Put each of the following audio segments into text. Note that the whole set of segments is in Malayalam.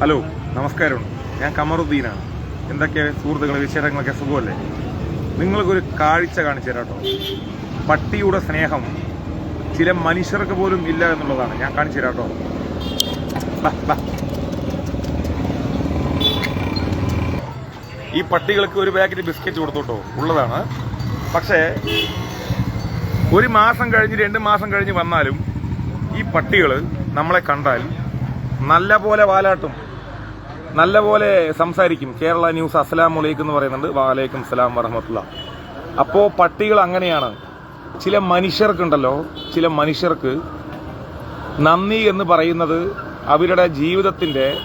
ഹലോ നമസ്കാരം. ഞാൻ കമറുദ്ദീനാണ്. എന്തൊക്കെ സുഹൃത്തുക്കൾ വിശേഷങ്ങളൊക്കെ സുഖമല്ലേ? നിങ്ങൾക്കൊരു കാഴ്ച കാണിച്ചു തരാം കേട്ടോ. പട്ടിയുടെ സ്നേഹം ചില മനുഷ്യർക്ക് പോലും ഇല്ല എന്നുള്ളതാണ്. ഞാൻ കാണിച്ചു തരാം കേട്ടോ. ഈ പട്ടികൾക്ക് ഒരു പാക്കറ്റ് ബിസ്ക്കറ്റ് കൊടുത്തോട്ടോ ഉള്ളതാണ്. പക്ഷേ ഒരു മാസം കഴിഞ്ഞ് രണ്ട് മാസം കഴിഞ്ഞ് വന്നാലും ഈ പട്ടികൾ നമ്മളെ കണ്ടാൽ നല്ല പോലെ വാലാട്ടും. നല്ല പോലെ സംസാരിക്കും. കേരള ന്യൂസ് അസ്സലാം വലൈക്കും എന്ന് പറയുന്നുണ്ട്. വാലൈക്കും സലാം വറഹമത്തുള്ള. അപ്പോൾ പട്ടികൾ അങ്ങനെയാണ്. ചില മനുഷ്യർക്കുണ്ടല്ലോ. ചില മനുഷ്യർക്ക് നന്ദി എന്ന് പറയുന്നത് അവരുടെ ജീവിതത്തിന്റെ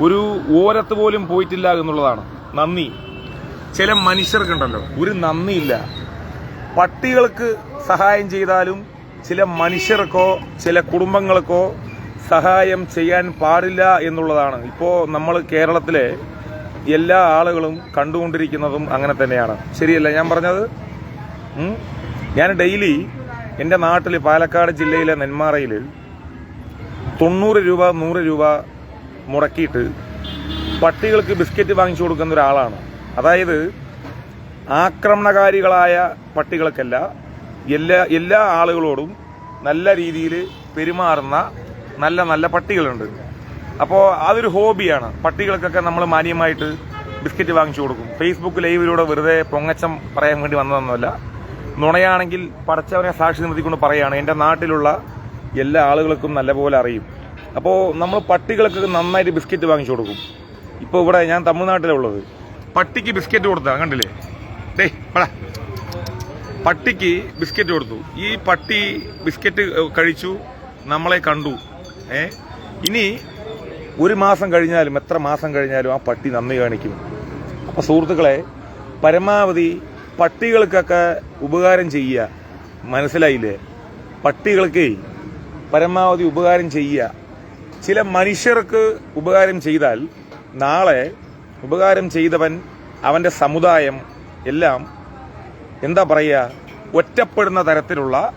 ഒരു ഓരത്ത് പോലും പോയിട്ടില്ല എന്നുള്ളതാണ്. നന്ദി. ചില മനുഷ്യർക്കുണ്ടല്ലോ. ഒരു നന്ദിയില്ല. പട്ടികൾക്ക് സഹായം ചെയ്താലും ചില മനുഷ്യർക്കോ ചില കുടുംബങ്ങൾക്കോ സഹായം ചെയ്യാൻ പാടില്ല എന്നുള്ളതാണ്. ഇപ്പോൾ നമ്മൾ കേരളത്തിലെ എല്ലാ ആളുകളും കണ്ടുകൊണ്ടിരിക്കുന്നതും അങ്ങനെ തന്നെയാണ്. ശരിയല്ല ഞാൻ പറഞ്ഞത്? ഞാൻ ഡെയിലി എന്റെ നാട്ടിൽ പാലക്കാട് ജില്ലയിലെ നെന്മാറയിൽ തൊണ്ണൂറ് രൂപ നൂറ് രൂപ മുടക്കിയിട്ട് പട്ടികൾക്ക് ബിസ്ക്കറ്റ് വാങ്ങിച്ചു കൊടുക്കുന്ന ഒരാളാണ്. അതായത് ആക്രമണകാരികളായ പട്ടികൾക്കല്ല എല്ലാ എല്ലാ ആളുകളോടും നല്ല രീതിയിൽ പെരുമാറുന്ന നല്ല നല്ല പട്ടികളുണ്ട്. അപ്പോൾ അതൊരു ഹോബിയാണ്. പട്ടികൾക്കൊക്കെ നമ്മൾ മാന്യമായിട്ട് ബിസ്ക്കറ്റ് വാങ്ങിച്ചു കൊടുക്കും. ഫേസ്ബുക്ക് ലൈവിലൂടെ വെറുതെ പൊങ്ങച്ചം പറയാൻ വേണ്ടി വന്നതൊന്നുമല്ല. നുണയാണെങ്കിൽ പടച്ചവനെ സാക്ഷി നിർത്തിക്കൊണ്ട് പറയുകയാണ് എന്റെ നാട്ടിലുള്ള എല്ലാ ആളുകൾക്കും നല്ലപോലെ അറിയും. അപ്പോൾ നമ്മൾ പട്ടികൾക്ക് നന്നായിട്ട് ബിസ്ക്കറ്റ് വാങ്ങിച്ചു കൊടുക്കും. ഇപ്പോൾ ഇവിടെ ഞാൻ തമിഴ്നാട്ടിലുള്ളത് പട്ടിക്ക് ബിസ്ക്കറ്റ് കൊടുത്താണ് കണ്ടില്ലേ? ഡേ പടാ. പട്ടിക്ക് ബിസ്ക്കറ്റ് കൊടുത്തു. ഈ പട്ടി ബിസ്ക്കറ്റ് കഴിച്ചു നമ്മളെ കണ്ടു. ഏ? ഇനി ഒരു മാസം കഴിഞ്ഞാലും എത്ര മാസം കഴിഞ്ഞാലും ആ പട്ടി നന്ദി കാണിക്കും. അപ്പൊ സുഹൃത്തുക്കളെ പരമാവധി പട്ടികൾക്കൊക്കെ ഉപകാരം ചെയ്യുക. മനസ്സിലായില്ലേ? പട്ടികൾക്ക് പരമാവധി ഉപകാരം ചെയ്യുക. ചില മനുഷ്യർക്ക് ഉപകാരം ചെയ്താൽ നാളെ ഉപകാരം ചെയ്തവൻ അവന്റെ സമുദായം എല്ലാം എന്താ പറയുക? ഒറ്റപ്പെടുന്ന തരത്തിലുള്ള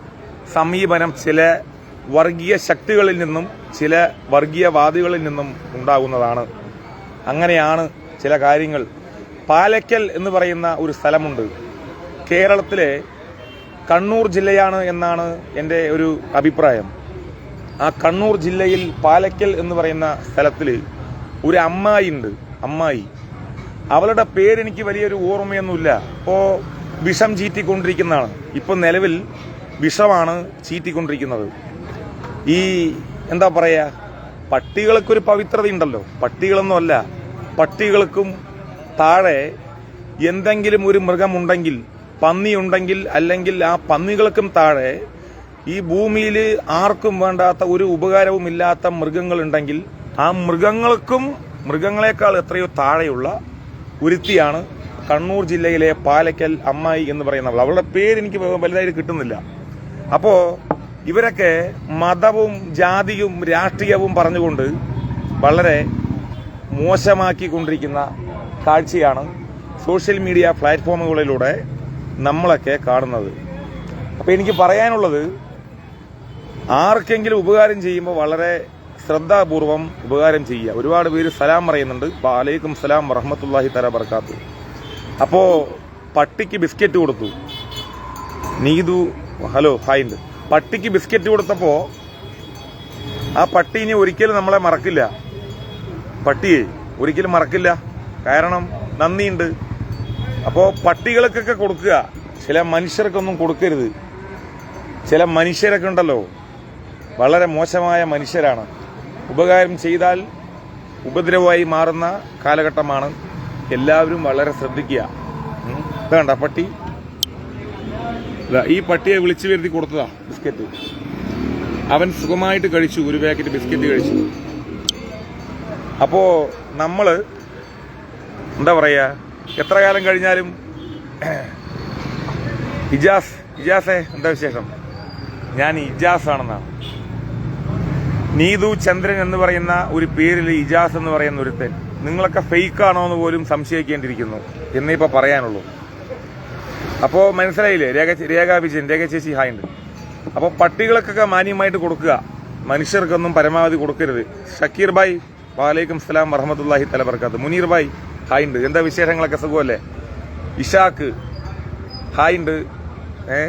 സമീപനം ചില വർഗീയ ശക്തികളിൽ നിന്നും ചില വർഗീയവാദികളിൽ നിന്നും ഉണ്ടാകുന്നതാണ്. അങ്ങനെയാണ് ചില കാര്യങ്ങൾ. പാലക്കൽ എന്ന് പറയുന്ന ഒരു സ്ഥലമുണ്ട്. കേരളത്തിലെ കണ്ണൂർ ജില്ലയാണ് എന്നാണ് എന്റെ ഒരു അഭിപ്രായം. ആ കണ്ണൂർ ജില്ലയിൽ പാലക്കൽ എന്ന് പറയുന്ന സ്ഥലത്തിൽ ഒരു അമ്മായി ഉണ്ട്. അമ്മായി. അവളുടെ പേരെനിക്ക് വലിയൊരു ഓർമ്മയൊന്നുമില്ല. ഇപ്പോൾ വിഷം ചീറ്റിക്കൊണ്ടിരിക്കുന്നതാണ്. ഇപ്പോൾ നിലവിൽ വിഷമാണ് ചീറ്റിക്കൊണ്ടിരിക്കുന്നത്. ഈ എന്താ പറയുക പട്ടികൾക്കൊരു പവിത്രതയുണ്ടല്ലോ. പട്ടികളൊന്നുമല്ല. പട്ടികൾക്കും താഴെ എന്തെങ്കിലും ഒരു മൃഗമുണ്ടെങ്കിൽ പന്നിയുണ്ടെങ്കിൽ അല്ലെങ്കിൽ ആ പന്നികൾക്കും താഴെ ഈ ഭൂമിയിൽ ആർക്കും വേണ്ടാത്ത ഒരു ഉപകാരവും ഇല്ലാത്ത മൃഗങ്ങളുണ്ടെങ്കിൽ ആ മൃഗങ്ങൾക്കും മൃഗങ്ങളെക്കാൾ എത്രയോ താഴെയുള്ള ഒരുത്തിയാണ് കണ്ണൂർ ജില്ലയിലെ പാലക്കൽ അമ്മായി എന്ന് പറയുന്നവൾ. അവളുടെ പേര് എനിക്ക് വലുതായിട്ട് കിട്ടുന്നില്ല. അപ്പോ ഇവരൊക്കെ മതവും ജാതിയും രാഷ്ട്രീയവും പറഞ്ഞുകൊണ്ട് വളരെ മോശമാക്കിക്കൊണ്ടിരിക്കുന്ന കാഴ്ചയാണ് സോഷ്യൽ മീഡിയ പ്ലാറ്റ്ഫോമുകളിലൂടെ നമ്മളൊക്കെ കാണുന്നത്. അപ്പോൾ എനിക്ക് പറയാനുള്ളത് ആർക്കെങ്കിലും ഉപകാരം ചെയ്യുമ്പോൾ വളരെ ശ്രദ്ധാപൂർവം ഉപകാരം ചെയ്യുക. ഒരുപാട് പേര് സലാം പറയുന്നുണ്ട്. അലൈക്കും സലാം വറഹമത്തല്ലാഹി തല ബർക്കാത്തു അപ്പോൾ പട്ടിക്ക് ബിസ്ക്കറ്റ് കൊടുത്തു. നീതു ഹലോ ഹായ് ഉണ്ട്. പട്ടിക്ക് ബിസ്ക്കറ്റ് കൊടുത്തപ്പോ ആ പട്ടി ഇനി ഒരിക്കലും നമ്മളെ മറക്കില്ല. പട്ടിയെ ഒരിക്കലും മറക്കില്ല. കാരണം നന്ദിയുണ്ട്. അപ്പോ പട്ടികൾക്കൊക്കെ കൊടുക്കുക. ചില മനുഷ്യർക്കൊന്നും കൊടുക്കരുത്. ചില മനുഷ്യരൊക്കെ ഉണ്ടല്ലോ. വളരെ മോശമായ മനുഷ്യരാണ്. ഉപകാരം ചെയ്താൽ ഉപദ്രവമായി മാറുന്ന കാലഘട്ടമാണ്. എല്ലാവരും വളരെ ശ്രദ്ധിക്കുക. വേണ്ട പട്ടി? ഈ പട്ടിയെ വിളിച്ചു വരുത്തി കൊടുത്തതാ. ബിസ്ക്കറ്റ്. അവൻ സുഖമായിട്ട് കഴിച്ചു ഒരു പാക്കറ്റ് ബിസ്ക്കറ്റ് കഴിച്ചു. അപ്പോ നമ്മൾ എന്താ പറയാ എത്ര കാലം കഴിഞ്ഞാലും ഇജാസ് ഇജാസേ എന്താ വിശേഷം? ഞാൻ ഇജാസ് ആണെന്നാണ് നീതു ചന്ദ്രൻ എന്ന് പറയുന്ന ഒരു പേരിൽ ഇജാസ് എന്ന് പറയുന്ന ഒരുത്തൻ. നിങ്ങളൊക്കെ ഫേക്ക് ആണോ എന്ന് പോലും സംശയിക്കേണ്ടിയിരിക്കുന്നു. എന്നേ ഇപ്പൊ പറയാനുള്ളൂ. അപ്പോ മനസ്സിലായില്ലേ? രേഖ രേഖ വിജയൻ രേഖ ചേച്ചി ഹായ് ഉണ്ട്. അപ്പോൾ പട്ടികൾക്കൊക്കെ മാന്യമായിട്ട് കൊടുക്കുക. മനുഷ്യർക്കൊന്നും പരമാവധി കൊടുക്കരുത്. ഷക്കീർ ഭായ് വാലൈക്കും സ്ലാം വറഹമത്തല്ലാഹി തല ബർക്കാത്ത് മുനീർ ഭായ് ഹായ് ഉണ്ട്. എന്താ വിശേഷങ്ങളൊക്കെ സുഖമല്ലേ? ഇഷാക്ക് ഹായ് ഉണ്ട്. ഏ?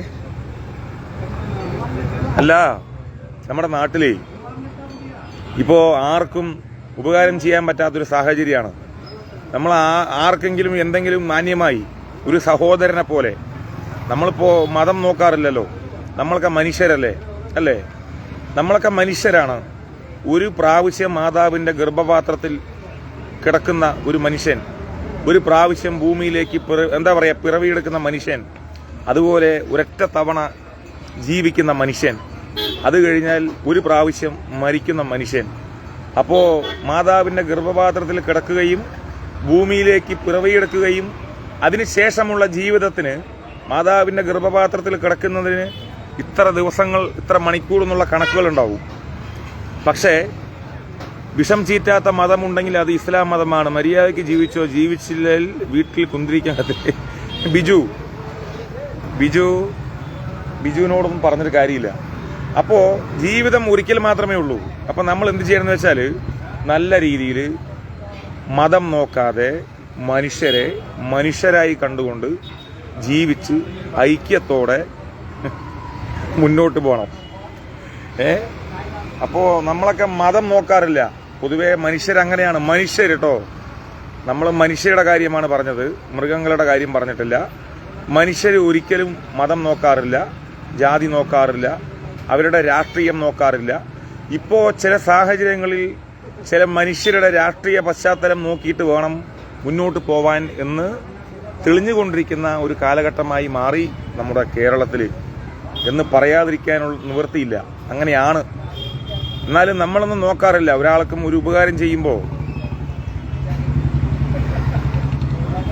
അല്ല നമ്മുടെ നാട്ടിലേ ഇപ്പോൾ ആർക്കും ഉപകാരം ചെയ്യാൻ പറ്റാത്തൊരു സാഹചര്യമാണ്. നമ്മൾ ആർക്കെങ്കിലും എന്തെങ്കിലും മാന്യമായി ഒരു സഹോദരനെ പോലെ. നമ്മളിപ്പോ മതം നോക്കാറില്ലല്ലോ. നമ്മളൊക്കെ മനുഷ്യരല്ലേ? അല്ലേ? നമ്മളൊക്കെ മനുഷ്യരാണ്. ഒരു പ്രാവശ്യം മാതാവിന്റെ ഗർഭപാത്രത്തിൽ കിടക്കുന്ന ഒരു മനുഷ്യൻ ഒരു പ്രാവശ്യം ഭൂമിയിലേക്ക് എന്താ പറയാ പിറവിയെടുക്കുന്ന മനുഷ്യൻ അതുപോലെ ഒരൊറ്റ തവണ ജീവിക്കുന്ന മനുഷ്യൻ അത് കഴിഞ്ഞാൽ ഒരു പ്രാവശ്യം മരിക്കുന്ന മനുഷ്യൻ. അപ്പോ മാതാവിന്റെ ഗർഭപാത്രത്തിൽ കിടക്കുകയും ഭൂമിയിലേക്ക് പിറവിയെടുക്കുകയും അതിനുശേഷമുള്ള ജീവിതത്തിന് മാതാവിന്റെ ഗർഭപാത്രത്തിൽ കിടക്കുന്നതിന് ഇത്ര ദിവസങ്ങൾ ഇത്ര മണിക്കൂർ എന്നുള്ള കണക്കുകൾ ഉണ്ടാവും പക്ഷേ വിഷം ചീറ്റാത്ത മതമുണ്ടെങ്കിൽ അത് ഇസ്ലാം മതമാണ്. മര്യാദയ്ക്ക് ജീവിച്ചോ ജീവിച്ചില്ലെങ്കിൽ വീട്ടിൽ കുന്തിരിക്കാൻ കത്തില്ലേ ബിജു ബിജു ബിജുവിനോടൊന്നും പറഞ്ഞൊരു കാര്യമില്ല. അപ്പോൾ ജീവിതം ഒരിക്കൽ മാത്രമേ ഉള്ളൂ. അപ്പോൾ നമ്മൾ എന്ത് ചെയ്യണമെന്ന് വെച്ചാൽ നല്ല രീതിയിൽ മതം നോക്കാതെ മനുഷ്യരെ മനുഷ്യരായി കണ്ടുകൊണ്ട് ജീവിച്ച് ഐക്യത്തോടെ മുന്നോട്ട് പോകണം ഏ? അപ്പോ നമ്മളൊക്കെ മതം നോക്കാറില്ല. പൊതുവെ മനുഷ്യരങ്ങനെയാണ്. മനുഷ്യർ കേട്ടോ നമ്മൾ മനുഷ്യരുടെ കാര്യമാണ് പറഞ്ഞത്. മൃഗങ്ങളുടെ കാര്യം പറഞ്ഞിട്ടില്ല. മനുഷ്യർ ഒരിക്കലും മതം നോക്കാറില്ല. ജാതി നോക്കാറില്ല. അവരുടെ രാഷ്ട്രീയം നോക്കാറില്ല. ഇപ്പോൾ ചില സാഹചര്യങ്ങളിൽ ചില മനുഷ്യരുടെ രാഷ്ട്രീയ പശ്ചാത്തലം നോക്കിയിട്ട് വേണം മുന്നോട്ട് പോവാൻ എന്ന് തെളിഞ്ഞുകൊണ്ടിരിക്കുന്ന ഒരു കാലഘട്ടമായി മാറി നമ്മുടെ കേരളത്തിൽ എന്ന് പറയാതിരിക്കാനുള്ള നിവൃത്തിയില്ല. അങ്ങനെയാണ്. എന്നാലും നമ്മളൊന്നും നോക്കാറില്ല. ഒരാൾക്കും ഒരു ഉപകാരം ചെയ്യുമ്പോൾ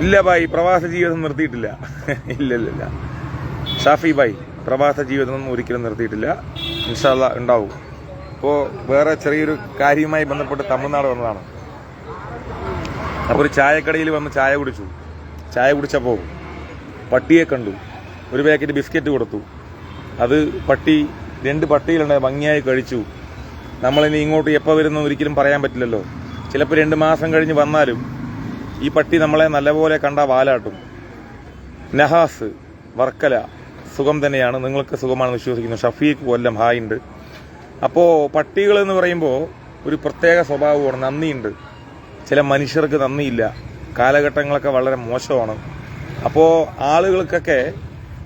ഇല്ല ഭായി പ്രവാസ ജീവിതം നിർത്തിയിട്ടില്ല. ഇല്ല ഇല്ല ഇല്ല. ഷാഫി ഭായി പ്രവാസ ജീവിതം ഒരിക്കലും നിർത്തിയിട്ടില്ല. ഇൻഷാല്ല ഉണ്ടാവും. ഇപ്പോൾ വേറെ ചെറിയൊരു കാര്യവുമായി ബന്ധപ്പെട്ട് തമിഴ്നാട് വന്നതാണ്. അപ്പോൾ ഒരു ചായക്കടയിൽ വന്ന് ചായ കുടിച്ചു. ചായ കുടിച്ചപ്പോൾ പട്ടിയെ കണ്ടു. ഒരു പാക്കറ്റ് ബിസ്ക്കറ്റ് കൊടുത്തു. അത് പട്ടി രണ്ട് പട്ടിയിലുണ്ട് ഭംഗിയായി കഴിച്ചു. നമ്മളിനി ഇങ്ങോട്ട് എപ്പോൾ വരുന്നു ഒരിക്കലും പറയാൻ പറ്റില്ലല്ലോ. ചിലപ്പോൾ രണ്ട് മാസം കഴിഞ്ഞ് വന്നാലും ഈ പട്ടി നമ്മളെ നല്ലപോലെ കണ്ട വാലാട്ടും. നഹാസ് വർക്കല സുഖം തന്നെയാണ്. നിങ്ങൾക്ക് സുഖമാണെന്ന് വിശ്വസിക്കുന്നു. ഷഫീഖ് കൊല്ലം ഹായ് ഉണ്ട്. അപ്പോൾ പട്ടികൾ എന്ന് പറയുമ്പോൾ ഒരു പ്രത്യേക സ്വഭാവമാണ് നന്ദിയുണ്ട്. ചില മനുഷ്യർക്ക് നന്ദിയില്ല. കാലഘട്ടങ്ങളൊക്കെ വളരെ മോശമാണ്. അപ്പോൾ ആളുകൾക്കൊക്കെ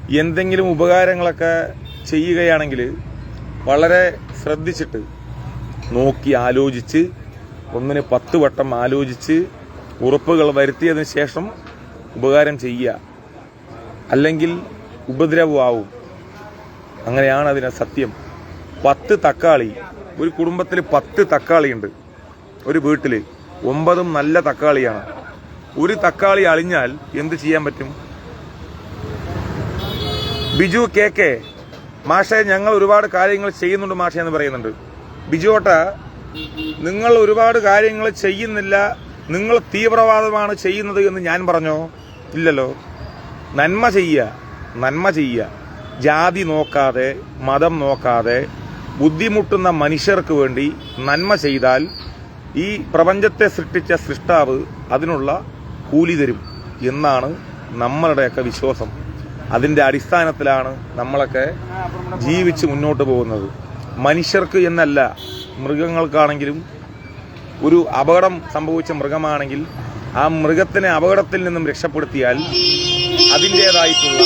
എന്തെങ്കിലും ഉപകാരങ്ങളൊക്കെ ചെയ്യുകയാണെങ്കിൽ വളരെ ശ്രദ്ധിച്ചിട്ട് നോക്കി ആലോചിച്ച് ഒന്നിന് പത്ത് വട്ടം ആലോചിച്ച് ഉറപ്പുകൾ വരുത്തിയതിന് ശേഷം ഉപകാരം ചെയ്യുക. അല്ലെങ്കിൽ ഉപദ്രവമാവും. അങ്ങനെയാണ് അതിന് സത്യം. പത്ത് തക്കാളി ഒരു കുടുംബത്തിൽ പത്ത് തക്കാളിയുണ്ട്. ഒരു വീട്ടിൽ ഒമ്പതും നല്ല തക്കാളിയാണ്. ഒരു തക്കാളി അളിഞ്ഞാൽ എന്ത് ചെയ്യാൻ പറ്റും? Biju K K. മാഷെ ഞങ്ങൾ ഒരുപാട് കാര്യങ്ങൾ ചെയ്യുന്നുണ്ട് മാഷെ എന്ന് പറയുന്നുണ്ട്. ബിജുവോട്ട നിങ്ങൾ ഒരുപാട് കാര്യങ്ങൾ ചെയ്യുന്നില്ല. നിങ്ങൾ തീവ്രവാദമാണ് ചെയ്യുന്നത് എന്ന് ഞാൻ പറഞ്ഞോ? ഇല്ലല്ലോ. നന്മ ചെയ്യുക നന്മ ചെയ്യുക. ജാതി നോക്കാതെ മതം നോക്കാതെ ബുദ്ധിമുട്ടുന്ന മനുഷ്യർക്ക് വേണ്ടി നന്മ ചെയ്താൽ ഈ പ്രപഞ്ചത്തെ സൃഷ്ടിച്ച സൃഷ്ടാവ് അതിനുള്ള കൂലി തരും എന്നാണ് നമ്മളുടെയൊക്കെ വിശ്വാസം. അതിന്റെ അടിസ്ഥാനത്തിലാണ് നമ്മളൊക്കെ ജീവിച്ച് മുന്നോട്ട് പോകുന്നത്. മനുഷ്യർക്ക് എന്നല്ല മൃഗങ്ങൾക്കാണെങ്കിലും ഒരു അപകടം സംഭവിച്ച മൃഗമാണെങ്കിൽ ആ മൃഗത്തിനെ അപകടത്തിൽ നിന്നും രക്ഷപ്പെടുത്തിയാൽ അതിന്റേതായിട്ടുള്ള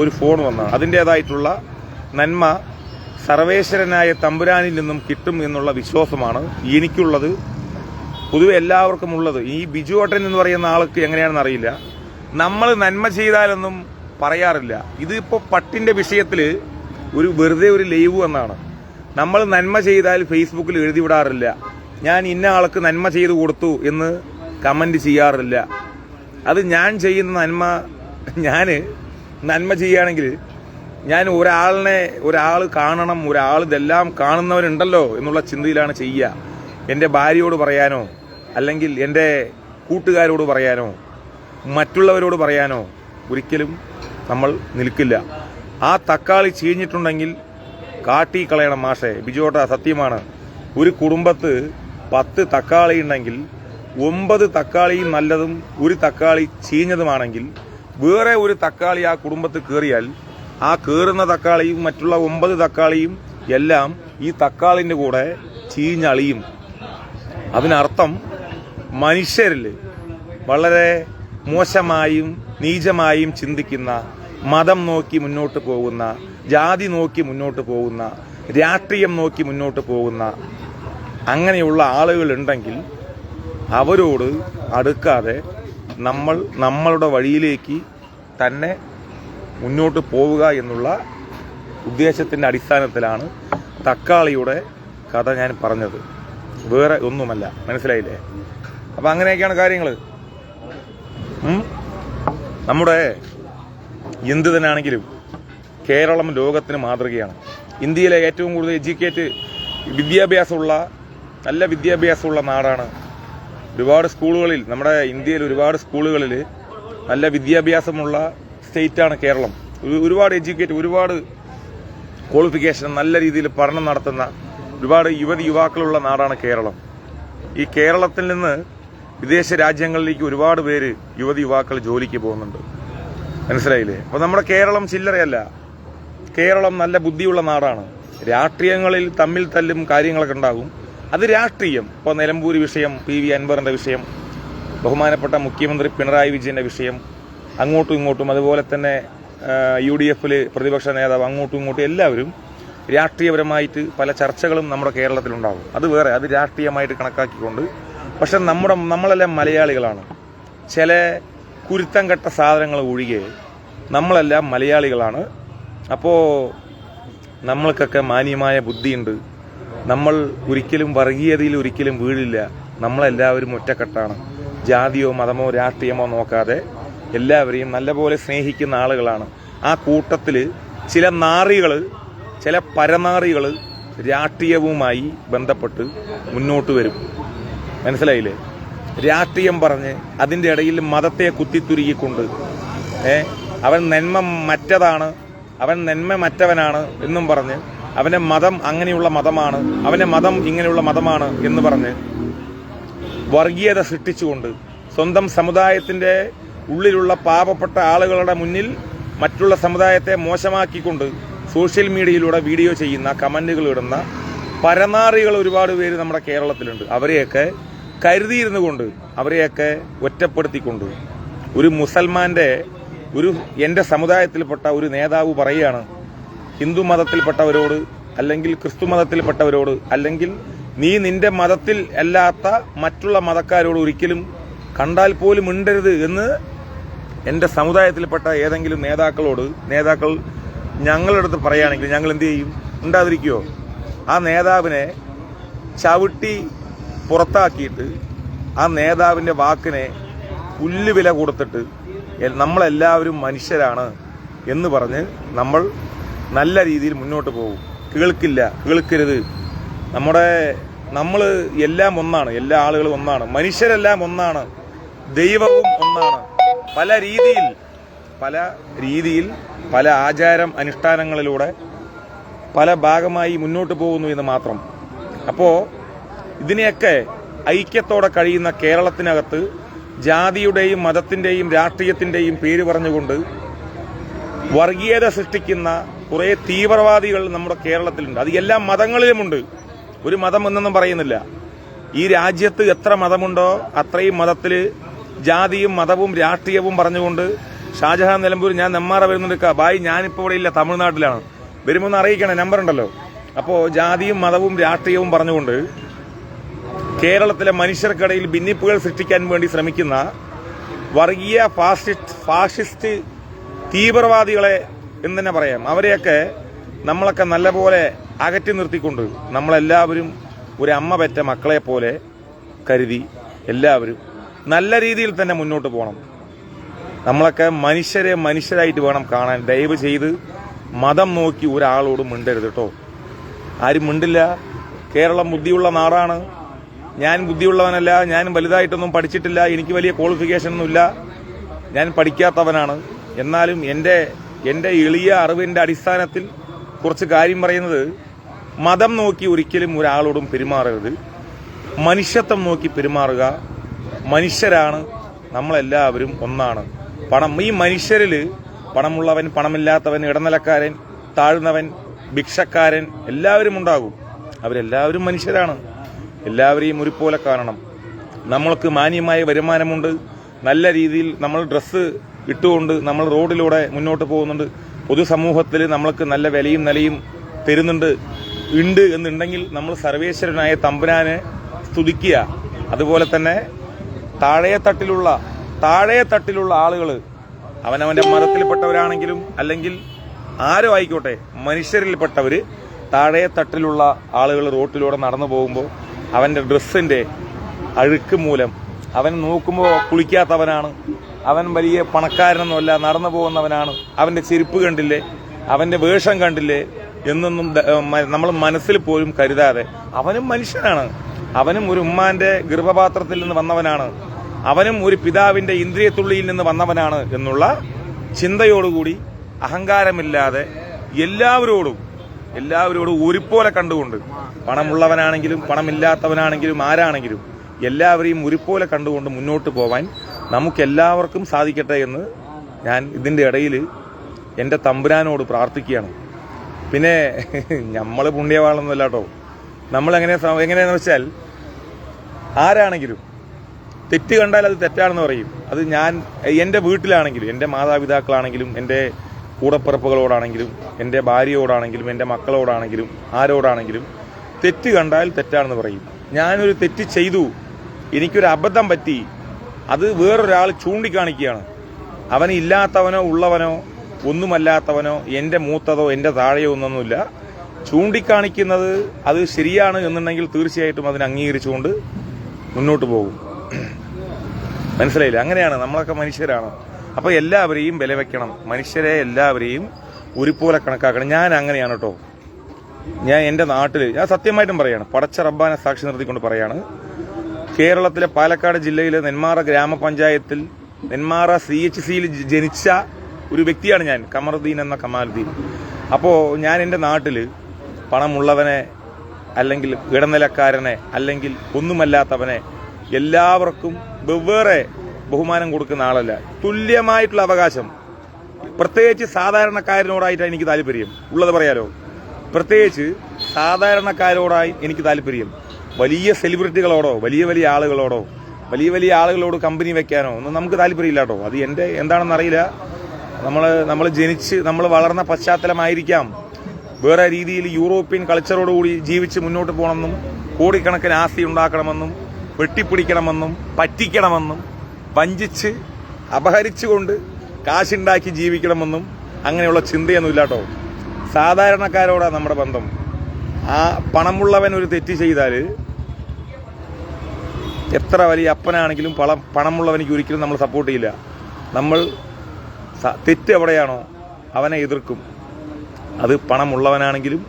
ഒരു ഫോൺ വന്നാണ് അതിന്റേതായിട്ടുള്ള നന്മ സർവേശ്വരനായ തമ്പുരാനിൽ നിന്നും കിട്ടും എന്നുള്ള വിശ്വാസമാണ് എനിക്കുള്ളത്. പൊതുവെ എല്ലാവർക്കും ഉള്ളത് ഈ ബിജു ഓട്ടൻ എന്ന് പറയുന്ന ആൾക്ക് എങ്ങനെയാണെന്ന് അറിയില്ല. നമ്മൾ നന്മ ചെയ്താലൊന്നും പറയാറില്ല. ഇതിപ്പോൾ പട്ടിന്റെ വിഷയത്തിൽ ഒരു വെറുതെ ഒരു ലൈവ് എന്നാണ് നമ്മൾ നന്മ ചെയ്താൽ ഫേസ്ബുക്കിൽ എഴുതി വിടാറില്ല. ഞാൻ ഇന്ന ആൾക്ക് നന്മ ചെയ്തു കൊടുത്തു എന്ന് കമന്റ് ചെയ്യാറില്ല. അത് ഞാൻ ചെയ്യുന്ന നന്മ ഞാൻ നന്മ ചെയ്യുകയാണെങ്കിൽ ഞാൻ ഒരാളിനെ ഒരാൾ കാണണം ഒരാൾ ഇതെല്ലാം കാണുന്നവരുണ്ടല്ലോ എന്നുള്ള ചിന്തയിലാണ് ചെയ്യുക. എന്റെ ഭാര്യയോട് പറയാനോ അല്ലെങ്കിൽ എന്റെ കൂട്ടുകാരോട് പറയാനോ മറ്റുള്ളവരോട് പറയാനോ ഒരിക്കലും നമ്മൾ നിൽക്കില്ല. ആ തക്കാളി ചീഞ്ഞിട്ടുണ്ടെങ്കിൽ കാട്ടി കളയണം മാഷേ. ബിജോട്ട സത്യമാണ്. ഒരു കുടുംബത്ത് പത്ത് തക്കാളി ഉണ്ടെങ്കിൽ ഒമ്പത് തക്കാളിയും നല്ലതും ഒരു തക്കാളി ചീഞ്ഞതുമാണെങ്കിൽ വേറെ ഒരു തക്കാളി ആ കുടുംബത്ത് കയറിയാൽ ആ കയറുന്ന തക്കാളിയും മറ്റുള്ള ഒമ്പത് തക്കാളിയും എല്ലാം ഈ തക്കാളിന്റെ കൂടെ ചീഞ്ഞളിയും. അതിനർത്ഥം മനുഷ്യരിൽ വളരെ മോശമായും നീചമായും ചിന്തിക്കുന്ന മതം നോക്കി മുന്നോട്ട് പോകുന്ന ജാതി നോക്കി മുന്നോട്ട് പോകുന്ന രാഷ്ട്രീയം നോക്കി മുന്നോട്ട് പോകുന്ന അങ്ങനെയുള്ള ആളുകളുണ്ടെങ്കിൽ അവരോട് അടുക്കാതെ നമ്മൾ നമ്മളുടെ വഴിയിലേക്ക് തന്നെ മുന്നോട്ട് പോവുക എന്നുള്ള ഉദ്ദേശത്തിന്റെ അടിസ്ഥാനത്തിലാണ് തക്കാളിയുടെ കഥ ഞാൻ പറഞ്ഞത്. വേറെ ഒന്നുമല്ല. മനസ്സിലായില്ലേ? അപ്പം അങ്ങനെയൊക്കെയാണ് കാര്യങ്ങൾ നമ്മുടെ എന്ത് തന്നെയാണെങ്കിലും കേരളം ലോകത്തിന് മാതൃകയാണ്. ഇന്ത്യയിലെ ഏറ്റവും കൂടുതൽ എഡ്യൂക്കേറ്റ് വിദ്യാഭ്യാസമുള്ള നല്ല വിദ്യാഭ്യാസമുള്ള നാടാണ്. ഒരുപാട് സ്കൂളുകളിൽ നമ്മുടെ ഇന്ത്യയിൽ ഒരുപാട് സ്കൂളുകളിൽ നല്ല വിദ്യാഭ്യാസമുള്ള സ്റ്റേറ്റാണ് കേരളം. ഒരുപാട് എഡ്യൂക്കേറ്റ് ഒരുപാട് ക്വാളിഫിക്കേഷൻ നല്ല രീതിയിൽ പഠനം നടത്തുന്ന ഒരുപാട് യുവതി യുവാക്കളുള്ള നാടാണ് കേരളം. ഈ കേരളത്തിൽ നിന്ന് വിദേശ രാജ്യങ്ങളിലേക്ക് ഒരുപാട് പേര് യുവതി യുവാക്കൾ ജോലിക്ക് പോകുന്നുണ്ട്. മനസ്സിലായില്ലേ? അപ്പോൾ നമ്മുടെ കേരളം ചില്ലറയല്ല. കേരളം നല്ല ബുദ്ധിയുള്ള നാടാണ്. രാഷ്ട്രീയങ്ങളിൽ തമ്മിൽ തല്ലും കാര്യങ്ങളൊക്കെ ഉണ്ടാകും. അത് രാഷ്ട്രീയം. ഇപ്പോൾ നിലമ്പൂർ വിഷയം പി വി അൻവറിന്റെ വിഷയം ബഹുമാനപ്പെട്ട മുഖ്യമന്ത്രി പിണറായി വിജയന്റെ വിഷയം അങ്ങോട്ടും ഇങ്ങോട്ടും അതുപോലെ തന്നെ യു ഡി എഫിൽ പ്രതിപക്ഷ നേതാവ് അങ്ങോട്ടും ഇങ്ങോട്ടും എല്ലാവരും രാഷ്ട്രീയപരമായിട്ട് പല ചർച്ചകളും നമ്മുടെ കേരളത്തിലുണ്ടാകും അത് വേറെ അത് രാഷ്ട്രീയമായിട്ട് കണക്കാക്കിക്കൊണ്ട്. പക്ഷെ നമ്മുടെ നമ്മളെല്ലാം മലയാളികളാണ്. ചില കുരുത്തം കെട്ട സാധനങ്ങൾ ഒഴികെ നമ്മളെല്ലാം മലയാളികളാണ്. അപ്പോൾ നമ്മൾക്കൊക്കെ മാന്യമായ ബുദ്ധിയുണ്ട്. നമ്മൾ ഒരിക്കലും വർഗീയതയിൽ ഒരിക്കലും വീഴില്ല. നമ്മളെല്ലാവരും ഒറ്റക്കെട്ടാണ്. ജാതിയോ മതമോ രാഷ്ട്രീയമോ നോക്കാതെ എല്ലാവരെയും നല്ലപോലെ സ്നേഹിക്കുന്ന ആളുകളാണ്. ആ കൂട്ടത്തിൽ ചില നാറികൾ ചില പരനാറികൾ രാഷ്ട്രീയവുമായി ബന്ധപ്പെട്ട് മുന്നോട്ട് വരും. മനസ്സിലായില്ലേ? രാഷ്ട്രീയം പറഞ്ഞ് അതിന്റെ ഇടയിൽ മതത്തെ കുത്തിത്തുരുകിക്കൊണ്ട് ഏ അവൻ നന്മ മറ്റതാണ് അവൻ നന്മ മറ്റവനാണ് എന്നും പറഞ്ഞ് അവന്റെ മതം അങ്ങനെയുള്ള മതമാണ് അവന്റെ മതം ഇങ്ങനെയുള്ള മതമാണ് എന്ന് പറഞ്ഞ് വർഗീയത സൃഷ്ടിച്ചുകൊണ്ട് സ്വന്തം സമുദായത്തിന്റെ ഉള്ളിലുള്ള പാവപ്പെട്ട ആളുകളുടെ മുന്നിൽ മറ്റുള്ള സമുദായത്തെ മോശമാക്കിക്കൊണ്ട് സോഷ്യൽ മീഡിയയിലൂടെ വീഡിയോ ചെയ്യുന്ന കമന്റുകൾ ഇടുന്ന പരനാറികൾ ഒരുപാട് പേര് നമ്മുടെ കേരളത്തിലുണ്ട്. അവരെയൊക്കെ കരുതിയിരുന്നു കൊണ്ട് അവരെയൊക്കെ ഒറ്റപ്പെടുത്തിക്കൊണ്ട് ഒരു മുസൽമാന്റെ ഒരു എന്റെ സമുദായത്തിൽപ്പെട്ട ഒരു നേതാവ് പറയുകയാണ് ഹിന്ദു മതത്തിൽപ്പെട്ടവരോട് അല്ലെങ്കിൽ ക്രിസ്തു മതത്തിൽപ്പെട്ടവരോട് അല്ലെങ്കിൽ നീ നിന്റെ മതത്തിൽ അല്ലാത്ത മറ്റുള്ള മതക്കാരോട് ഒരിക്കലും കണ്ടാൽ പോലും മിണ്ടരുത് എന്ന് എന്റെ സമുദായത്തിൽപ്പെട്ട ഏതെങ്കിലും നേതാക്കളോട് നേതാക്കൾ ഞങ്ങളുടെ അടുത്ത് പറയുകയാണെങ്കിൽ ഞങ്ങൾ എന്ത് ചെയ്യും? ഉണ്ടാതിരിക്കുമോ ആ നേതാവിനെ ചവിട്ടി പുറത്താക്കിയിട്ട് ആ നേതാവിന്റെ വാക്കിനെ പുല്ല് വില കൊടുത്തിട്ട് നമ്മളെല്ലാവരും മനുഷ്യരാണ് എന്ന് പറഞ്ഞ് നമ്മൾ നല്ല രീതിയിൽ മുന്നോട്ട് പോകും. കേൾക്കില്ല കേൾക്കരുത്. നമ്മുടെ നമ്മൾ എല്ലാം ഒന്നാണ് എല്ലാ ആളുകളും ഒന്നാണ്. മനുഷ്യരെല്ലാം ഒന്നാണ് ദൈവവും ഒന്നാണ്. പല രീതിയിൽ പല രീതിയിൽ പല ആചാരം അനുഷ്ഠാനങ്ങളിലൂടെ പല ഭാഗമായി മുന്നോട്ട് പോകുന്നു എന്ന് മാത്രം. അപ്പോൾ ഇതിനെയൊക്കെ ഐക്യത്തോടെ കഴിയുന്ന കേരളത്തിനകത്ത് ജാതിയുടെയും മതത്തിന്റെയും രാഷ്ട്രീയത്തിന്റെയും പേര് പറഞ്ഞുകൊണ്ട് വർഗീയത സൃഷ്ടിക്കുന്ന കുറേ തീവ്രവാദികൾ നമ്മുടെ കേരളത്തിലുണ്ട്. അത് എല്ലാ മതങ്ങളിലുമുണ്ട്. ഒരു മതം എന്നൊന്നും പറയുന്നില്ല. ഈ രാജ്യത്ത് എത്ര മതമുണ്ടോ അത്രയും മതത്തിൽ ജാതിയും മതവും രാഷ്ട്രീയവും പറഞ്ഞുകൊണ്ട് ഷാജഹാൻ നിലമ്പൂർ ഞാൻ നെമ്മാറ വരുന്നുണ്ട് ബായി ഞാനിപ്പോൾ ഇവിടെ ഇല്ല തമിഴ്നാട്ടിലാണ്. വരുമ്പോൾ ഒന്ന് അറിയിക്കണേ നമ്പർ ഉണ്ടല്ലോ. അപ്പോൾ ജാതിയും മതവും രാഷ്ട്രീയവും പറഞ്ഞുകൊണ്ട് കേരളത്തിലെ മനുഷ്യർക്കിടയിൽ ഭിന്നിപ്പുകൾ സൃഷ്ടിക്കാൻ വേണ്ടി ശ്രമിക്കുന്ന വർഗീയ ഫാസിസ്റ്റ് ഫാഷിസ്റ്റ് തീവ്രവാദികളെ എന്ന് തന്നെ പറയാം. അവരെയൊക്കെ നമ്മളൊക്കെ നല്ലപോലെ അകറ്റി നിർത്തിക്കൊണ്ട് നമ്മളെല്ലാവരും ഒരു അമ്മ പെറ്റ മക്കളെ പോലെ കരുതി എല്ലാവരും നല്ല രീതിയിൽ തന്നെ മുന്നോട്ട് പോകണം. നമ്മളൊക്കെ മനുഷ്യരെ മനുഷ്യരായിട്ട് വേണം കാണാൻ. ദയവ് ചെയ്ത് മതം നോക്കി ഒരാളോട് മിണ്ടരുത് കേട്ടോ. ആരും മിണ്ടില്ല. കേരളം ബുദ്ധിയുള്ള നാടാണ്. ഞാൻ ബുദ്ധിയുള്ളവനല്ല. ഞാൻ വലുതായിട്ടൊന്നും പഠിച്ചിട്ടില്ല. എനിക്ക് വലിയ ക്വാളിഫിക്കേഷൻ ഒന്നുമില്ല ഞാൻ പഠിക്കാത്തവനാണ്. എന്നാലും എന്റെ എന്റെ എളിയ അറിവിന്റെ അടിസ്ഥാനത്തിൽ കുറച്ച് കാര്യം പറയുന്നത് മതം നോക്കി ഒരിക്കലും ഒരാളോടും പെരുമാറരുത്. മനുഷ്യത്വം നോക്കി പെരുമാറുക. മനുഷ്യരാണ് നമ്മളെല്ലാവരും ഒന്നാണ്. പണം ഈ മനുഷ്യരിൽ പണമുള്ളവൻ പണമില്ലാത്തവൻ ഇടനിലക്കാരൻ താഴ്ന്നവൻ ഭിക്ഷക്കാരൻ എല്ലാവരും ഉണ്ടാകും. അവരെല്ലാവരും മനുഷ്യരാണ്. എല്ലാവരെയും ഒരുപോലെ കാണണം. നമ്മൾക്ക് മാന്യമായ വരുമാനമുണ്ട്. നല്ല രീതിയിൽ നമ്മൾ ഡ്രസ്സ് ഇട്ടുകൊണ്ട് നമ്മൾ റോഡിലൂടെ മുന്നോട്ട് പോകുന്നുണ്ട്. പൊതുസമൂഹത്തിൽ നമ്മൾക്ക് നല്ല വിലയും നിലയും തരുന്നുണ്ട്. ഉണ്ട് എന്നുണ്ടെങ്കിൽ നമ്മൾ സർവേശ്വരനായ തമ്പുരാനെ സ്തുതിക്കുക. അതുപോലെ തന്നെ താഴെ തട്ടിലുള്ള താഴെ തട്ടിലുള്ള ആളുകൾ അവനവന്റെ മതത്തിൽപ്പെട്ടവരാണെങ്കിലും അല്ലെങ്കിൽ ആരോ ആയിക്കോട്ടെ മനുഷ്യരിൽപ്പെട്ടവര് താഴെ തട്ടിലുള്ള ആളുകൾ റോട്ടിലൂടെ നടന്നു പോകുമ്പോൾ അവന്റെ ഡ്രസ്സിന്റെ അഴുക്ക് മൂലം അവൻ നോക്കുമ്പോൾ കുളിക്കാത്തവനാണ് അവൻ വലിയ പണക്കാരനൊന്നുമല്ല നടന്നു പോകുന്നവനാണ് അവന്റെ ചെരുപ്പ് കണ്ടില്ലേ അവന്റെ വേഷം കണ്ടില്ലേ എന്നൊന്നും നമ്മൾ മനസ്സിൽ പോലും കരുതാതെ അവനും മനുഷ്യനാണ്. അവനും ഒരു ഉമ്മാന്റെ ഗർഭപാത്രത്തിൽ നിന്ന് വന്നവനാണ്. അവനും ഒരു പിതാവിന്റെ ഇന്ദ്രിയത്തുള്ളിയിൽ നിന്ന് വന്നവനാണ് എന്നുള്ള ചിന്തയോടുകൂടി അഹങ്കാരമില്ലാതെ എല്ലാവരോടും എല്ലാവരോടും ഒരുപോലെ കണ്ടുകൊണ്ട് പണമുള്ളവനാണെങ്കിലും പണമില്ലാത്തവനാണെങ്കിലും ആരാണെങ്കിലും എല്ലാവരെയും ഒരുപോലെ കണ്ടുകൊണ്ട് മുന്നോട്ട് പോവാൻ നമുക്കെല്ലാവർക്കും സാധിക്കട്ടെ എന്ന് ഞാൻ ഇതിന്റെ ഇടയിൽ എന്റെ തമ്പുരാനോട് പ്രാർത്ഥിക്കുകയാണ്. പിന്നെ നമ്മൾ പുണ്യവാളൊന്നുമല്ല കേട്ടോ. നമ്മളെങ്ങനെ എങ്ങനെയാണെന്ന് വെച്ചാൽ ആരാണെങ്കിലും തെറ്റ് കണ്ടാൽ അത് തെറ്റാണെന്ന് പറയും. അത് ഞാൻ എന്റെ വീട്ടിലാണെങ്കിലും എന്റെ മാതാപിതാക്കളാണെങ്കിലും എന്റെ കൂടപ്പിറപ്പുകളോടാണെങ്കിലും എന്റെ ഭാര്യയോടാണെങ്കിലും എന്റെ മക്കളോടാണെങ്കിലും ആരോടാണെങ്കിലും തെറ്റ് കണ്ടാൽ തെറ്റാണെന്ന് പറയും. ഞാനൊരു തെറ്റ് ചെയ്തു. എനിക്കൊരു അബദ്ധം പറ്റി. അത് വേറൊരാൾ ചൂണ്ടിക്കാണിക്കുകയാണ്. അവനില്ലാത്തവനോ ഉള്ളവനോ ഒന്നുമല്ലാത്തവനോ എന്റെ മൂത്തതോ എന്റെ താഴെയോ ഒന്നൊന്നുമില്ല. ചൂണ്ടിക്കാണിക്കുന്നത് അത് ശരിയാണ് എന്നുണ്ടെങ്കിൽ തീർച്ചയായിട്ടും അതിനെ അംഗീകരിച്ചുകൊണ്ട് മുന്നോട്ട് പോകും. മനസ്സിലായില്ല? അങ്ങനെയാണ് നമ്മളൊക്കെ മനുഷ്യരാണ്. അപ്പൊ എല്ലാവരെയും വില വെക്കണം മനുഷ്യരെ എല്ലാവരെയും ഒരുപോലെ കണക്കാക്കണം. ഞാൻ അങ്ങനെയാണ് കേട്ടോ ഞാൻ എന്റെ നാട്ടിൽ ഞാൻ സത്യമായിട്ടും പറയാണ്. പടച്ച റബ്ബാനെ സാക്ഷി നിർത്തിക്കൊണ്ട് പറയാണ്. കേരളത്തിലെ പാലക്കാട് ജില്ലയിലെ നെന്മാറ ഗ്രാമപഞ്ചായത്തിൽ നെന്മാറ സി എച്ച് സിയിൽ ജനിച്ച ഒരു വ്യക്തിയാണ് ഞാൻ. കമറുദ്ദീൻ എന്ന കമാലുദ്ദീൻ. അപ്പോൾ ഞാൻ എന്റെ നാട്ടിൽ പണമുള്ളവനെ അല്ലെങ്കിൽ ഇടനിലക്കാരനെ അല്ലെങ്കിൽ ഒന്നുമല്ലാത്തവനെ എല്ലാവർക്കും വെവ്വേറെ ബഹുമാനം കൊടുക്കുന്ന ആളല്ല. തുല്യമായിട്ടുള്ള അവകാശം. പ്രത്യേകിച്ച് സാധാരണക്കാരനോടായിട്ടാണ് എനിക്ക് താല്പര്യം. ഉള്ളത് പറയാലോ? പ്രത്യേകിച്ച് സാധാരണക്കാരോടായി എനിക്ക് താല്പര്യം. വലിയ സെലിബ്രിറ്റികളോടോ വലിയ വലിയ ആളുകളോടോ വലിയ വലിയ ആളുകളോട് കമ്പനി വെക്കാനോ ഒന്നും നമുക്ക് താല്പര്യമില്ല കേട്ടോ അത് എന്റെ എന്താണെന്ന് അറിയില്ല നമ്മൾ നമ്മൾ ജനിച്ച് നമ്മൾ വളർന്ന പശ്ചാത്തലമായിരിക്കാം. വേറെ രീതിയിൽ യൂറോപ്യൻ കൾച്ചറോടുകൂടി ജീവിച്ച് മുന്നോട്ട് പോകണമെന്നും കോടിക്കണക്കിന് ആസ്തി ഉണ്ടാക്കണമെന്നും വെട്ടിപ്പിടിക്കണമെന്നും പറ്റിക്കണമെന്നും വഞ്ചിച്ച് അപഹരിച്ചുകൊണ്ട് കാശുണ്ടാക്കി ജീവിക്കണമെന്നും അങ്ങനെയുള്ള ചിന്തയൊന്നുമില്ല കേട്ടോ. സാധാരണക്കാരോടാണ് നമ്മുടെ ബന്ധം. ആ പണമുള്ളവൻ ഒരു തെറ്റ് ചെയ്താൽ എത്ര വലിയ അപ്പനാണെങ്കിലും പണം പണമുള്ളവനിക്ക് ഒരിക്കലും നമ്മൾ സപ്പോർട്ട് ചെയ്യില്ല. നമ്മൾ തെറ്റ് എവിടെയാണോ അവനെ എതിർക്കും. അത് പണമുള്ളവനാണെങ്കിലും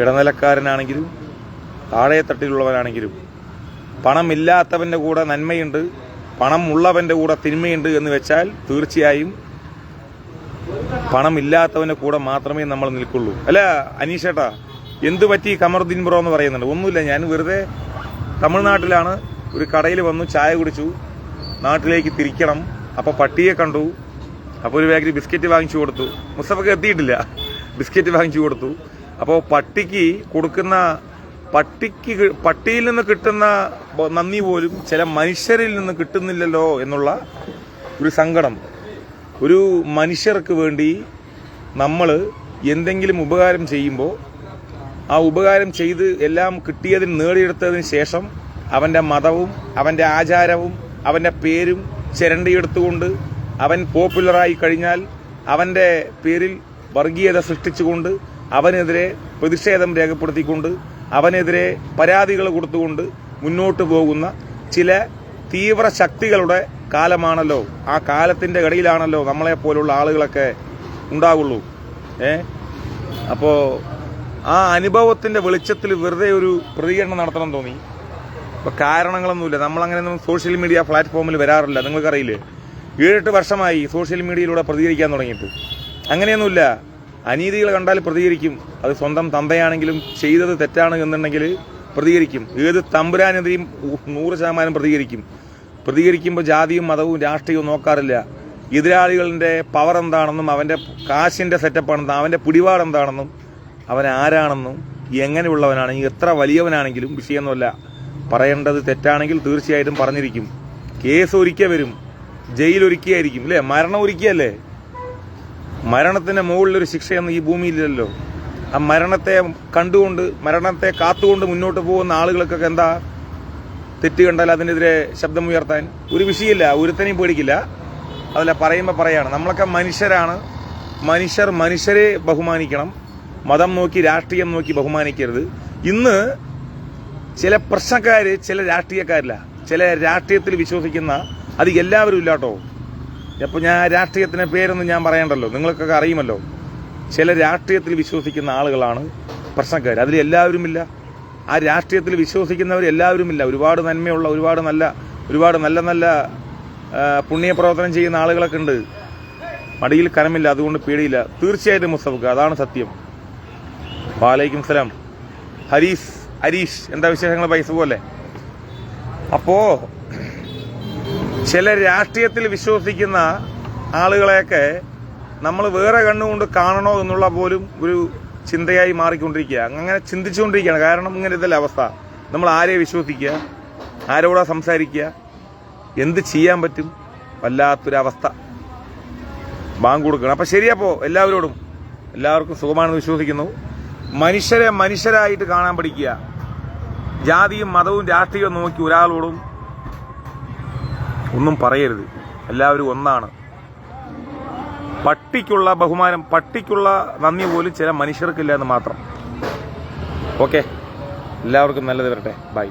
ഇടനിലക്കാരനാണെങ്കിലും താഴെത്തട്ടിലുള്ളവനാണെങ്കിലും പണമില്ലാത്തവന്റെ കൂടെ നന്മയുണ്ട് പണം ഉള്ളവന്റെ കൂടെ തിന്മയുണ്ട് എന്ന് വെച്ചാൽ തീർച്ചയായും പണമില്ലാത്തവന്റെ കൂടെ മാത്രമേ നമ്മൾ നിൽക്കുള്ളൂ. അല്ല അനീഷേട്ടാ എന്തു പറ്റി കമറുദ്ദീൻ ബ്രോ എന്ന് പറയുന്നുണ്ട്? ഒന്നുമില്ല ഞാൻ വെറുതെ തമിഴ്നാട്ടിലാണ് ഒരു കടയിൽ വന്നു ചായ കുടിച്ചു നാട്ടിലേക്ക് തിരിക്കണം. അപ്പോൾ പട്ടിയെ കണ്ടു അപ്പോൾ ഒരു ബാഗിൽ ബിസ്ക്കറ്റ് വാങ്ങിച്ചു കൊടുത്തു. മുസ്തഫക്ക് എത്തിയിട്ടില്ല. ബിസ്ക്കറ്റ് വാങ്ങിച്ചു കൊടുത്തു. അപ്പോൾ പട്ടിക്ക് കൊടുക്കുന്ന പട്ടിക്ക് പട്ടിയിൽ നിന്ന് കിട്ടുന്ന നന്ദി പോലും ചില മനുഷ്യരിൽ നിന്ന് കിട്ടുന്നില്ലല്ലോ എന്നുള്ള ഒരു സങ്കടം. ഒരു മനുഷ്യർക്ക് വേണ്ടി നമ്മൾ എന്തെങ്കിലും ഉപകാരം ചെയ്യുമ്പോൾ ആ ഉപകാരം ചെയ്ത് എല്ലാം കിട്ടിയതിന് നേടിയെടുത്തതിന് ശേഷം അവന്റെ മതവും അവന്റെ ആചാരവും അവന്റെ പേരും ചിരണ്ടിയെടുത്തുകൊണ്ട് അവൻ പോപ്പുലറായി കഴിഞ്ഞാൽ അവന്റെ പേരിൽ വർഗീയത സൃഷ്ടിച്ചുകൊണ്ട് അവനെതിരെ പ്രതിഷേധം രേഖപ്പെടുത്തിക്കൊണ്ട് അവനെതിരെ പരാതികൾ കൊടുത്തുകൊണ്ട് മുന്നോട്ട് പോകുന്ന ചില തീവ്ര ശക്തികളുടെ കാലമാണല്ലോ. ആ കാലത്തിന്റെ ഇടയിലാണല്ലോ നമ്മളെ പോലുള്ള ആളുകളൊക്കെ ഉണ്ടാകുള്ളൂ ഏ? അപ്പോ ആ അനുഭവത്തിന്റെ വെളിച്ചത്തിൽ വെറുതെ ഒരു പ്രതികരണം നടത്തണം തോന്നി. ഇപ്പൊ കാരണങ്ങളൊന്നുമില്ല. നമ്മൾ അങ്ങനെയൊന്നും സോഷ്യൽ മീഡിയ പ്ലാറ്റ്ഫോമിൽ വരാറില്ല. നിങ്ങൾക്കറിയില്ലേ? ഏഴെട്ട് വർഷമായി സോഷ്യൽ മീഡിയയിലൂടെ പ്രതികരിക്കാൻ തുടങ്ങിയിട്ട്. അങ്ങനെയൊന്നുമില്ല. അനീതികൾ കണ്ടാൽ പ്രതികരിക്കും. അത് സ്വന്തം തന്തയാണെങ്കിലും ചെയ്തത് തെറ്റാണ് എന്നുണ്ടെങ്കിൽ പ്രതികരിക്കും. ഏത് തമ്പുരാനെതിരെയും നൂറ് ശതമാനം പ്രതികരിക്കും. പ്രതികരിക്കുമ്പോൾ ജാതിയും മതവും രാഷ്ട്രീയവും നോക്കാറില്ല. എതിരാളികളുടെ പവർ എന്താണെന്നും അവന്റെ കാശിന്റെ സെറ്റപ്പാണെന്നും അവന്റെ പിടിപാട് എന്താണെന്നും അവൻ ആരാണെന്നും എങ്ങനെയുള്ളവനാണെങ്കിൽ എത്ര വലിയവനാണെങ്കിലും വിഷയമൊന്നുമല്ല. പറയേണ്ടത് തെറ്റാണെങ്കിൽ തീർച്ചയായിട്ടും പറഞ്ഞിരിക്കും. കേസ് ഒരിക്കൽ വരും. ജയിലൊരുക്കിയായിരിക്കും അല്ലേ? മരണം ഒരിക്കലല്ലേ മരണത്തിന് മുകളിലൊരു ശിക്ഷയൊന്നും ഈ ഭൂമിയിലില്ലല്ലോ. ആ മരണത്തെ കണ്ടുകൊണ്ട് മരണത്തെ കാത്തുകൊണ്ട് മുന്നോട്ട് പോകുന്ന ആളുകൾക്കൊക്കെ എന്താ തെറ്റ് കണ്ടാൽ അതിനെതിരെ ശബ്ദമുയർത്താൻ? ഒരു വിഷയമില്ല ഒരുത്തനെയും പേടിക്കില്ല. അതല്ല പറയുമ്പോൾ പറയാണ് നമ്മളൊക്കെ മനുഷ്യരാണ്. മനുഷ്യർ മനുഷ്യരെ ബഹുമാനിക്കണം. മതം നോക്കി രാഷ്ട്രീയം നോക്കി ബഹുമാനിക്കരുത്. ഇന്ന് ചില പ്രശ്നക്കാർ ചില രാഷ്ട്രീയക്കാരില്ല. ചില രാഷ്ട്രീയത്തിൽ വിശ്വസിക്കുന്ന അത് എല്ലാവരും ഇല്ലാട്ടോ. അപ്പോൾ ഞാൻ രാഷ്ട്രീയത്തിന്റെ പേരൊന്നും ഞാൻ പറയണ്ടല്ലോ. നിങ്ങൾക്കൊക്കെ അറിയുമല്ലോ. ചില രാഷ്ട്രീയത്തിൽ വിശ്വസിക്കുന്ന ആളുകളാണ് പ്രശ്നക്കാർ അതിൽ എല്ലാവരുമില്ല. ആ രാഷ്ട്രീയത്തിൽ വിശ്വസിക്കുന്നവർ എല്ലാവരുമില്ല. ഒരുപാട് നന്മയുള്ള ഒരുപാട് നല്ല ഒരുപാട് നല്ല നല്ല പുണ്യപ്രവർത്തനം ചെയ്യുന്ന ആളുകളൊക്കെ ഉണ്ട്. മടിയിൽ കനമില്ല അതുകൊണ്ട് പേടിയില്ല. തീർച്ചയായിട്ടും മുസ്തഫക്ക് അതാണ് സത്യം. വാലൈക്കും സലാം. ഹരീസ് ഹരീഷ് എന്താ വിശേഷങ്ങൾ പൈസ പോലെ. അപ്പോ ചില രാഷ്ട്രീയത്തിൽ വിശ്വസിക്കുന്ന ആളുകളെയൊക്കെ നമ്മൾ വേറെ കണ്ണുകൊണ്ട് കാണണോ എന്നുള്ള പോലും ഒരു ചിന്തയായി മാറിക്കൊണ്ടിരിക്കുക. അങ്ങനെ ചിന്തിച്ചുകൊണ്ടിരിക്കുകയാണ്. കാരണം ഇങ്ങനെ ഇതല്ല അവസ്ഥ. നമ്മൾ ആരെ വിശ്വസിക്കുക? ആരോടാ സംസാരിക്കുക? എന്ത് ചെയ്യാൻ പറ്റും? വല്ലാത്തൊരവസ്ഥ. ബാങ്ക് കൊടുക്കണം. അപ്പം ശരിയപ്പോ എല്ലാവരോടും. എല്ലാവർക്കും സുഖമാണെന്ന് വിശ്വസിക്കുന്നു. മനുഷ്യരെ മനുഷ്യരായിട്ട് കാണാൻ പഠിക്കുക. ജാതിയും മതവും രാഷ്ട്രീയവും നോക്കി ഒരാളോടും ഒന്നും പറയരുത്. എല്ലാവരും ഒന്നാണ്. പട്ടിക്കുള്ള ബഹുമാനം പട്ടിക്കുള്ള നന്ദി പോലും ചില മനുഷ്യർക്കില്ല എന്ന് മാത്രം. ഓക്കെ? എല്ലാവർക്കും നല്ലത് വരട്ടെ. ബൈ.